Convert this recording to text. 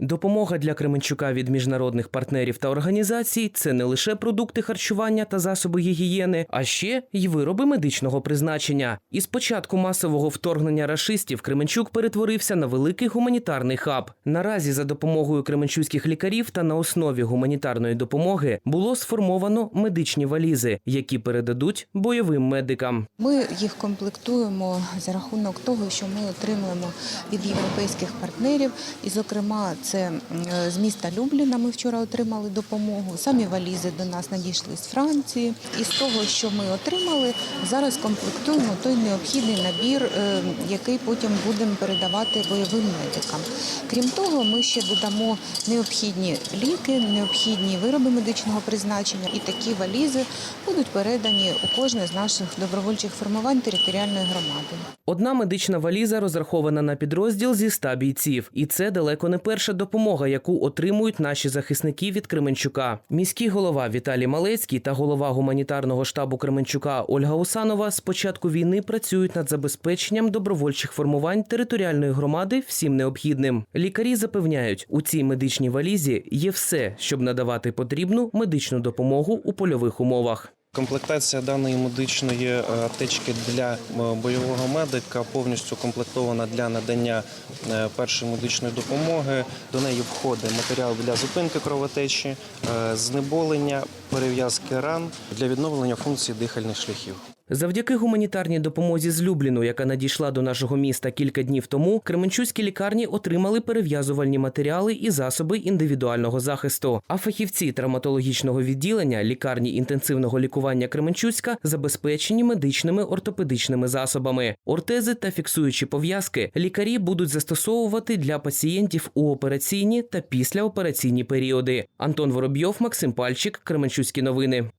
Допомога для Кременчука від міжнародних партнерів та організацій це не лише продукти харчування та засоби гігієни, а ще й вироби медичного призначення. Із початку масового вторгнення рашистів Кременчук перетворився на великий гуманітарний хаб. Наразі за допомогою кременчуцьких лікарів та на основі гуманітарної допомоги було сформовано медичні валізи, які передадуть бойовим медикам. Ми їх комплектуємо за рахунок того, що ми отримуємо від європейських партнерів, і, зокрема, це е, з міста Любліна. Ми вчора отримали допомогу. Самі валізи до нас надійшли з Франції. І з того, що ми отримали, зараз комплектуємо той необхідний набір, е, який потім будемо передавати бойовим медикам. Крім того, ми ще додамо необхідні ліки, необхідні вироби медичного призначення, і такі валізи будуть передані у кожне з наших добровольчих формувань територіальної громади. Одна медична валіза розрахована на підрозділ зі 100 бійців, і це далеко не перша допомога, яку отримують наші захисники від Кременчука. Міський голова Віталій Малецький та голова гуманітарного штабу Кременчука Ольга Усанова з початку війни працюють над забезпеченням добровольчих формувань територіальної громади всім необхідним. Лікарі запевняють, у цій медичній валізі є все, щоб надавати потрібну медичну допомогу у польових умовах. Комплектація даної медичної е, аптечки для е, бойового медика повністю комплектована для надання е, першої медичної допомоги. До неї входить матеріал для зупинки кровотечі, знеболення, перев'язки ран для відновлення функцій дихальних шляхів. Завдяки гуманітарній допомозі з Любліну, яка надійшла до нашого міста кілька днів тому, кременчуцькі лікарні отримали перев'язувальні матеріали і засоби індивідуального захисту. А фахівці травматологічного відділення лікарні інтенсивного лікування Кременчуцька забезпечені медичними ортопедичними засобами. Ортези та фіксуючі пов'язки лікарі будуть застосовувати для пацієнтів у операційні та післяопераційні періоди. Антон Воробйов, Максим Пальчик, Кременчуцькі новини.